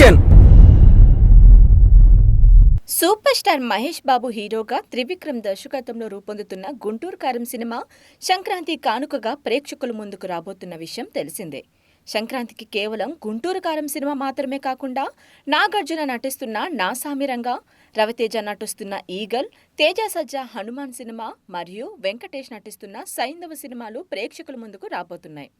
Action super star Mahesh Babu హీరోగా త్రివిక్రమ్ దర్శకత్వంలో రూపొందుతున్న గుంటూరు కారం సినిమా సంక్రాంతి కానుకగా ప్రేక్షకుల ముందుకు రాబోతున్న విషయం తెలిసిందే. సంక్రాంతికి కేవలం గుంటూరు కారం సినిమా మాత్రమే కాకుండా నాగార్జున నటిస్తున్న నా సామిరంగా రవితేజ నటిస్తున్న ఈగల్ తేజ సజ్జా హనుమాన్ సినిమా మరియు వెంకటేష్ నటిస్తున్న సైంధవ సినిమాలు ప్రేక్షకుల ముందుకు రాబోతున్నాయి.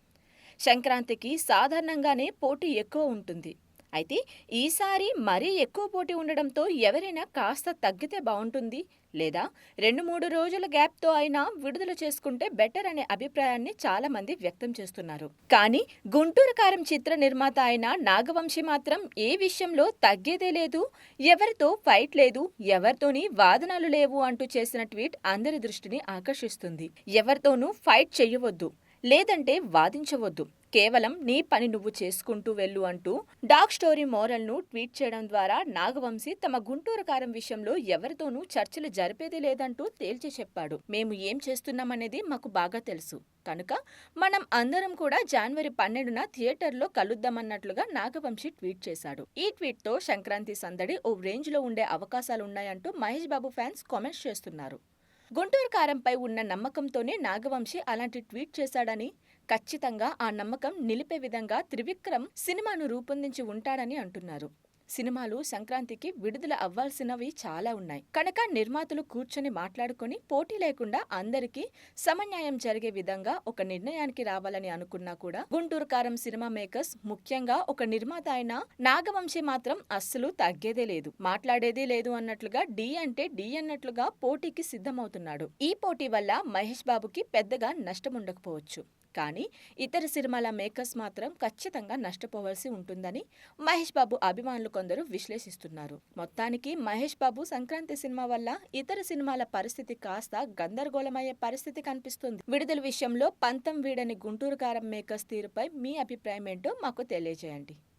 సంక్రాంతికి సాధారణంగానే పోటీ ఎక్కువ ఉంటుంది. అయితే ఈసారి మరీ ఎక్కువ పోటీ ఉండడంతో ఎవరైనా కాస్త తగ్గితే బాగుంటుంది. లేదా రెండు మూడు రోజుల గ్యాప్తో అయినా విడుదల చేసుకుంటే బెటర్ అనే అభిప్రాయాన్ని చాలా మంది వ్యక్తం చేస్తున్నారు. కానీ గుంటూరు కారం చిత్ర నిర్మాత అయిన నాగవంశి మాత్రం ఏ విషయంలో తగ్గేదే లేదు ఎవరితో ఫైట్ లేదు ఎవరితోని వాదనలు లేవు అంటూ చేసిన ట్వీట్ అందరి దృష్టిని ఆకర్షిస్తుంది. ఎవరితోనూ ఫైట్ చెయ్యవద్దు లేదంటే వాదించవద్దు. కేవలం నీ పని నువ్వు చేసుకుంటూ వెళ్ళు అంటూ డాగ్ స్టోరీ మోరల్ను ట్వీట్ చేయడం ద్వారా నాగవంశీ తమ గుంటూరు కారం విషయంలో ఎవరితోనూ చర్చలు జరిపేది లేదంటూ తేల్చి చెప్పాడు. మేము ఏం చేస్తున్నామనేది మాకు బాగా తెలుసు. కనుక మనం అందరం కూడా జనవరి పన్నెండున థియేటర్లో కలుద్దామన్నట్లుగా నాగవంశీ ట్వీట్ చేశాడు. ఈ ట్వీట్తో సంక్రాంతి సందడి ఓ రేంజ్లో ఉండే అవకాశాలున్నాయంటూ మహేష్ బాబు ఫ్యాన్స్ కామెంట్స్ చేస్తున్నారు. గుంటూరు కారంపై ఉన్న నమ్మకంతోనే నాగవంశి అలాంటి ట్వీట్ చేశాడని ఖచ్చితంగా ఆ నమ్మకం నిలిపే విధంగా త్రివిక్రమ్ సినిమాను రూపొందించి ఉంటాడని అంటున్నారు. సినిమాలు సంక్రాంతికి విడుదల అవ్వాల్సినవి చాలా ఉన్నాయి. కనుక నిర్మాతలు కూర్చొని మాట్లాడుకొని పోటీ లేకుండా అందరికీ సమన్యాయం జరిగే విధంగా ఒక నిర్ణయానికి రావాలని అనుకున్నా కూడా గుంటూరు కారం సినిమా మేకర్స్ ముఖ్యంగా ఒక నిర్మాత అయిన నాగవంశీ మాత్రం అస్సలు తగ్గేదే లేదు. మాట్లాడేదే లేదు అన్నట్లుగా డి అంటే డి అన్నట్లుగా పోటీకి సిద్ధమవుతున్నాడు. ఈ పోటీ వల్ల మహేష్ బాబుకి పెద్దగా నష్టం ఉండకపోవచ్చు. కానీ ఇతర సినిమాల మేకర్స్ మాత్రం ఖచ్చితంగా నష్టపోవాల్సి ఉంటుందని మహేష్ బాబు అభిమానులు కొందరు విశ్లేషిస్తున్నారు. మొత్తానికి మహేష్ బాబు సంక్రాంతి సినిమా వల్ల ఇతర సినిమాల పరిస్థితి కాస్త గందరగోళమయ్యే పరిస్థితి కనిపిస్తుంది. విడుదల విషయంలో పంతం వీడని గుంటూరు కారం మేకర్స్ తీరుపై మీ అభిప్రాయం ఏంటో మాకు తెలియజేయండి.